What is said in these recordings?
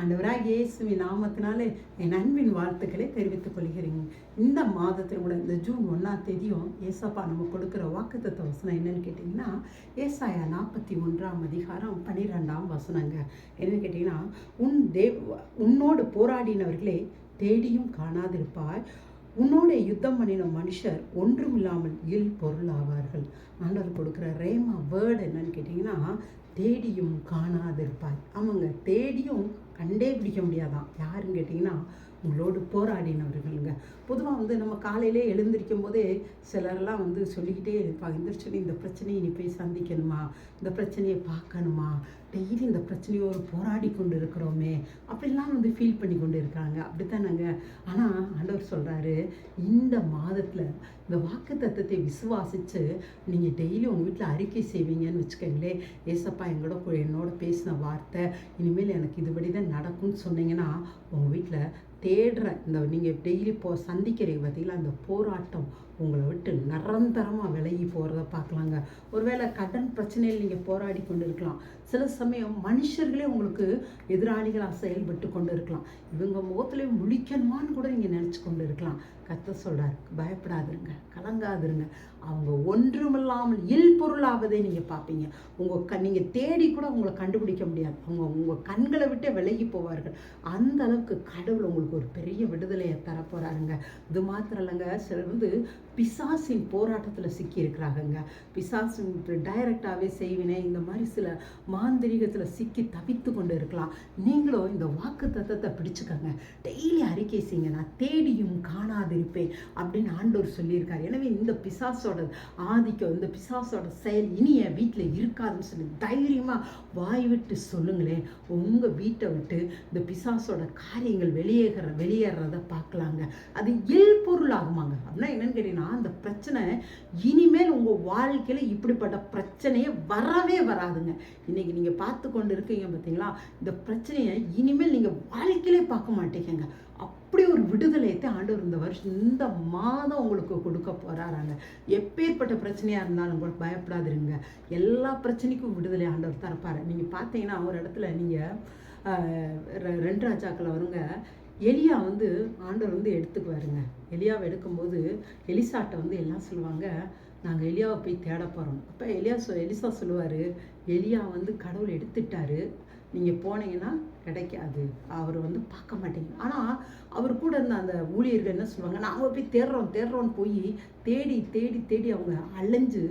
ஆண்டவராக இயேசுவின் நாமத்தினாலே என் அன்பின் வாழ்த்துக்களை தெரிவித்துக் கொள்கிறேன். இந்த மாதத்தில் கூட இந்த ஜூன் ஒன்றாம் தேதியும் ஏசப்பா நம்ம கொடுக்குற வாக்குத்தத்த வசனம் என்னன்னு கேட்டிங்கன்னா ஏசாயா நாற்பத்தி ஒன்றாம் அதிகாரம் பன்னிரெண்டாம் வசனங்க. என்னன்னு கேட்டிங்கன்னா உன் தேவ் உன்னோடு போராடினவர்களே தேடியும் காணாதிருப்பாய். உன்னோட யுத்தம் பண்ணின மனுஷர் ஒன்றும் இல்லாமல் இல் பொருளாவார்கள் ஆண்டவர் கொடுக்குற ரேமா வேர்டு என்னன்னு கேட்டிங்கன்னா தேடியும் காணாதிருப்பாய். அவங்க தேடியும் கண்டே பிடிக்க முடியாதான். யாருன்னு கேட்டிங்கன்னா உங்களோடு போராடினவர்களுங்க. பொதுவாக வந்து நம்ம காலையிலே எழுந்திருக்கும் போதே சிலரெல்லாம் வந்து சொல்லிக்கிட்டே இருப்பாங்க. எந்திரிச்சோன்னு இந்த பிரச்சனையை நீ போய் சந்திக்கணுமா? இந்த பிரச்சனையை பார்க்கணுமா? டெய்லி இந்த பிரச்சனையோடு போராடி கொண்டு இருக்கிறோமே அப்படிலாம் வந்து ஃபீல் பண்ணி கொண்டு இருக்காங்க அப்படித்தானங்க? ஆனால் ஆண்டவர் சொல்கிறாரு இந்த மாதத்தில் இந்த வாக்கு தத்துவத்தை விசுவாசித்து நீங்கள் டெய்லி உங்கள் வீட்டில் அறிக்கை செய்வீங்கன்னு வச்சுக்கோங்களேன். ஏசப்பா எங்களோட என்னோட பேசின வார்த்தை இனிமேல் எனக்கு இதுபடி தான் நடக்கும்னு சொன்னீங்கன்னா உங்கள் வீட்டில் தேடுற இந்த நீங்கள் டெய்லி போ சந்திக்கிற பார்த்தீங்களா அந்த போராட்டம் உங்களை விட்டு நிரந்தரமாக விலகி போகிறத பார்க்கலாங்க. ஒருவேளை கடன் பிரச்சனையில் நீங்கள் போராடி கொண்டு இருக்கலாம் சில சமயம் மனுஷர்களே உங்களுக்கு எதிராளிகளாக செயல்பட்டு கொண்டு இருக்கலாம் இவங்க முகத்திலே முழிக்கணுமான்னு கூட நீங்கள் நினச்சி கொண்டு இருக்கலாம் கத்த சொல்கிறார் பயப்படாதிருங்க கலங்காதிருங்க. அவங்க ஒன்றுமில்லாமல் இல் பொருளாவதே நீங்கள் பார்ப்பீங்க. உங்கள் க நீங்கள் தேடி கூட உங்களை கண்டுபிடிக்க முடியாது. அவங்க உங்கள் கண்களை விட்டே விலகி போவார்கள். அந்த அளவுக்கு கடவுள் உங்களுக்கு ஒரு பெரிய விடுதலையை தரப்போகிறாருங்க இது மாத்திரம் இல்லைங்க சிலர் வந்து பிசாசின் போராட்டத்தில் சிக்கி பிசாசு பிசாசின் டைரக்டாகவே செய்வினை இந்த மாதிரி சில மாந்திரிகத்தில் சிக்கி தவித்து கொண்டு இருக்கலாம். நீங்களும் இந்த வாக்கு தத்தத்தை பிடிச்சுக்கோங்க. டெய்லி அறிக்கை செய்யுங்க. நான் தேடியும் காணாதிருப்பேன் அப்படின்னு ஆண்டவர் சொல்லியிருக்காரு. எனவே இந்த பிசாசோட ஆதிக்கம் இந்த பிசாசோட செயல் இனி என் வீட்டில் இருக்காதுன்னு சொல்லி தைரியமாக வாய் விட்டு சொல்லுங்களேன். உங்கள் வீட்டை விட்டு இந்த பிசாசோட காரியங்கள் வெளியேற வெளியேறத பார்க்கலாங்க. அது இல் பொருள் ஆகுமாங்க அப்படின்னா என்னன்னு கேட்டீங்கன்னா அந்த பிரச்சனை இனிமேல் உங்கள் வாழ்க்கையில் இப்படிப்பட்ட பிரச்சனையே வரவே வராதுங்க. இன்னைக்கு நீங்கள் பார்த்து கொண்டு இருக்கீங்க பார்த்தீங்களா இந்த பிரச்சனையை இனிமேல் நீங்கள் வாழ்க்கையிலே பார்க்க மாட்டேங்க அப்படி ஒரு விடுதலையத்தை ஆண்டவர் இந்த வருஷம் இந்த மாதம் உங்களுக்கு கொடுக்க போகிறாராங்க எப்பேற்பட்ட பிரச்சனையாக இருந்தாலும் கூட பயப்படாதிருங்க. எல்லா பிரச்சனைக்கும் விடுதலை ஆண்டவர் தரப்பாரு. நீங்கள் பார்த்தீங்கன்னா ஒரு இடத்துல நீங்கள் ரெண்டு ராஜாக்களை வருங்க. எலியா வந்து ஆண்டவர் வந்து எடுத்துக்குவாருங்க. எலியாவை எடுக்கும்போது எலிசாட்டை வந்து எல்லாம் சொல்லுவாங்க. நாங்கள் எலியாவை போய் தேட போகிறோம் அப்போ எலியா சொ எலிசா சொல்லுவார் எலியா வந்து கடவுள் எடுத்துட்டாரு. நீங்கள் போனீங்கன்னா கிடைக்காது. அவர் வந்து பார்க்க மாட்டீங்க. ஆனால் அவர் கூட இருந்த அந்த ஊழியர்கள் என்ன சொல்லுவாங்க நாங்கள் போய் தேடுறோம் தேடுறோன்னு போய் தேடி தேடி தேடி அவங்க அலைஞ்சு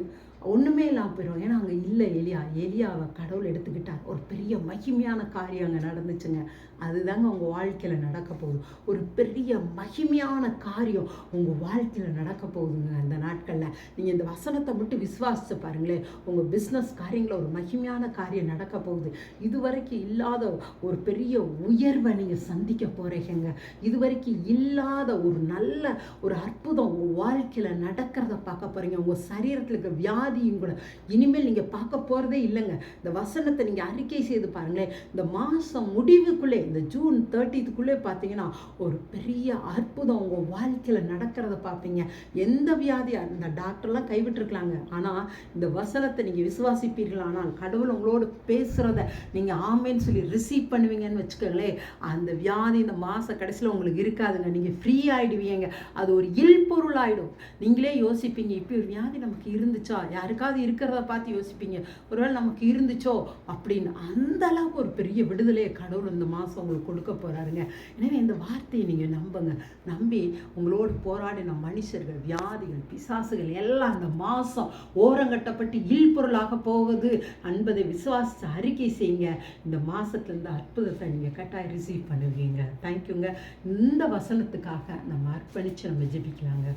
ஒன்றுமே இல்லாமல் போயிடும் ஏன்னா அங்கே இல்லை எலியா. எலியாவை கடவுள் எடுத்துக்கிட்டார். ஒரு பெரிய மகிமையான காரியம் அங்கே நடந்துச்சுங்க. அதுதாங்க உங்கள் வாழ்க்கையில் நடக்க போகுது. ஒரு பெரிய மகிமையான காரியம் உங்கள் வாழ்க்கையில் நடக்க போகுதுங்க அந்த நாட்களில். நீங்கள் இந்த வசனத்தை மட்டும் விசுவாசித்து பாருங்களேன். உங்கள் பிஸ்னஸ் காரியங்களில் ஒரு மகிமையான காரியம் நடக்க போகுது. இதுவரைக்கும் இல்லாத ஒரு பெரிய உயர்வை நீங்கள் சந்திக்க போகிறீங்க இதுவரைக்கும் இல்லாத ஒரு நல்ல ஒரு அற்புதம் உங்கள் வாழ்க்கையில் நடக்கிறத பார்க்க போகிறீங்க உங்கள் சரீரத்தில் இருக்க வியாதியும் கூட. இனிமேல் நீங்கள் பார்க்க போகிறதே இல்லைங்க. இந்த வசனத்தை நீங்கள் அறிக்கை செய்து பாருங்களேன். இந்த மாதம் முடிவுக்குள்ளே இந்த ஜூன் தேர்ட்டித்துக்குள்ளே பார்த்தீங்கன்னா ஒரு பெரிய அற்புதம் உங்கள் வாழ்க்கையில் நடக்கிறத பார்ப்பீங்க. எந்த வியாதி அந்த டாக்டர்லாம் கைவிட்டுருக்கலாங்க. ஆனால் இந்த வசனத்தை நீங்கள் விசுவாசிப்பீர்கள். ஆனால் கடவுள் உங்களோடு பேசுகிறத நீங்கள் ஆமேன்னு சொல்லி ரிசீவ் பண்ணுவீங்கன்னு வச்சுக்கோங்களேன். அந்த வியாதி இந்த மாத கடைசியில் உங்களுக்கு இருக்காதுங்க. நீங்கள் ஃப்ரீ ஆகிடுவீங்க அது ஒரு இல் பொருள் ஆகிடும் நீங்களே யோசிப்பீங்க இப்போ ஒரு வியாதி நமக்கு இருந்துச்சா? யாருக்காவது இருக்கிறத பார்த்து யோசிப்பீங்க. ஒருவேளை நமக்கு இருந்துச்சோ அப்படின்னு அந்த அளவுக்கு ஒரு பெரிய விடுதலையை கடவுள் இந்த மாதம் உங்களுக்கு கொடுக்க போகிறாருங்க எனவே இந்த வார்த்தையை நீங்கள் நம்புங்க. நம்பி உங்களோடு போராடின மனுஷர்கள் வியாதிகள் பிசாசுகள் எல்லாம் அந்த மாதம் ஓரங்கட்டப்பட்டு இல்பொருளாக போகுது. என்பதை விசுவாசித்து அறிக்கை செய்யுங்க. இந்த மாதத்துல இந்த அற்புதத்தை நீங்கள் கட்டாயம் ரிசீவ் பண்ணுவீங்க. தேங்க்யூங்க இந்த வசனத்துக்காக நம்ம அர்ப்பணித்து நம்ம ஜெபிக்கலாங்க.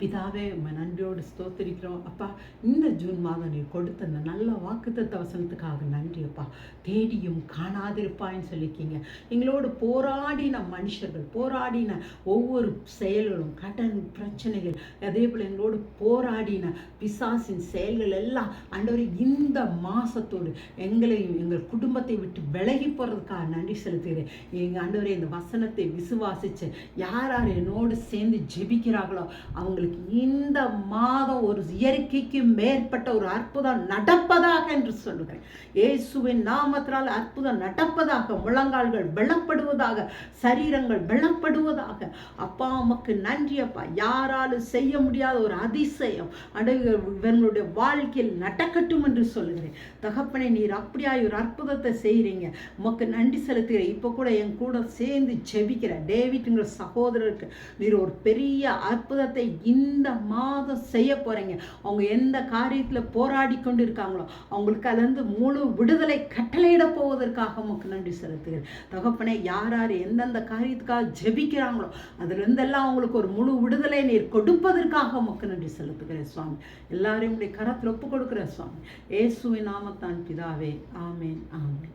பிதாவே உம்மை நன்றியோடு ஸ்தோத்திரிக்கிறோம். அப்பா இந்த ஜூன் மாதம் நீ கொடுத்த அந்த நல்ல வாக்குத்த வசனத்துக்காக நன்றி அப்பா. தேடியும் காணாதிருப்பான்னு சொல்லியிருக்கீங்க. எங்களோடு போராடின மனுஷர்கள் போராடின ஒவ்வொரு செயல்களும் கடன் பிரச்சனைகள் அதே போல் எங்களோடு போராடின பிசாசின் செயல்கள் எல்லாம் அண்டவர் இந்த மாசத்தோடு எங்களையும் எங்கள் குடும்பத்தை விட்டு விலகி போகிறதுக்காக நன்றி செலுத்துகிறேன். எங்கள் ஆண்டவரே இந்த வசனத்தை விசுவாசித்து யார் யார் என்னோடு சேர்ந்து ஜெபிக்கிறார்களோ அவங்களுக்கு இந்த மாதம் ஒரு இயற்கைக்கு மேற்பட்ட ஒரு அற்புதம் நடப்பதாக என்று சொல்லுகிறேன். இயேசுவின் நாமத்தினால் அற்புதம் நடப்பதாக முழங்கால்கள் வெள்ளப்படுவதாக சரீரங்கள் வெள்ளப்படுவதாக அப்பா அம்மாக்கு நன்றி அப்பா. யாராலும் செய்ய முடியாத ஒரு அதிசயம் இவர்களுடைய இவங்களுடைய வாழ்க்கையில் நடக்கட்டும் என்று சொல்லுகிறேன். தகப்பனை நீர் அப்படியாய் ஒரு அற்புதத்தை செய்கிறீங்க. உமக்கு நன்றி செலுத்துகிறேன். இப்போ கூட என் கூட சேர்ந்து ஜெபிக்கிறேன் டேவிட்ங்கிற சகோதரருக்கு நீர் ஒரு பெரிய அற்புதத்தை இந்த மாதம் செய்ய போறீங்க. அவங்க எந்த காரியத்தில் போராடி கொண்டு இருக்காங்களோ அவங்களுக்கு அதுலேருந்து முழு விடுதலை கட்டளையிட போவதற்காக உமக்கு நன்றி செலுத்துகிறேன். தகப்பனே யார் யார் எந்தெந்த காரியத்துக்காக ஜெபிக்கிறாங்களோ அதுலேருந்தெல்லாம் அவங்களுக்கு ஒரு முழு விடுதலை நீர் கொடுப்பதற்காக உமக்கு நன்றி செலுத்துகிறேன் சுவாமி. எல்லாரையும் உடைய கரத்தில் ஒப்பு கொடுக்குறேன் சுவாமி. ஏசுவின் நாமத்தான் பிதாவே. ஆமேன் ஆமேன்.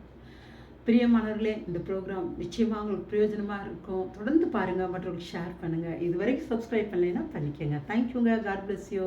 பிரியமானவர்களே இந்த ப்ரோக்ராம் நிச்சயமாக உங்களுக்கு பிரயோஜனமாக இருக்கும். தொடர்ந்து பாருங்கள் மற்றவங்களுக்கு ஷேர் பண்ணுங்கள் இதுவரைக்கும் சப்ஸ்கிரைப் பண்ணலைன்னா பண்ணிக்கோங்க. தேங்க்யூங்க காட் பிளஸ் யூ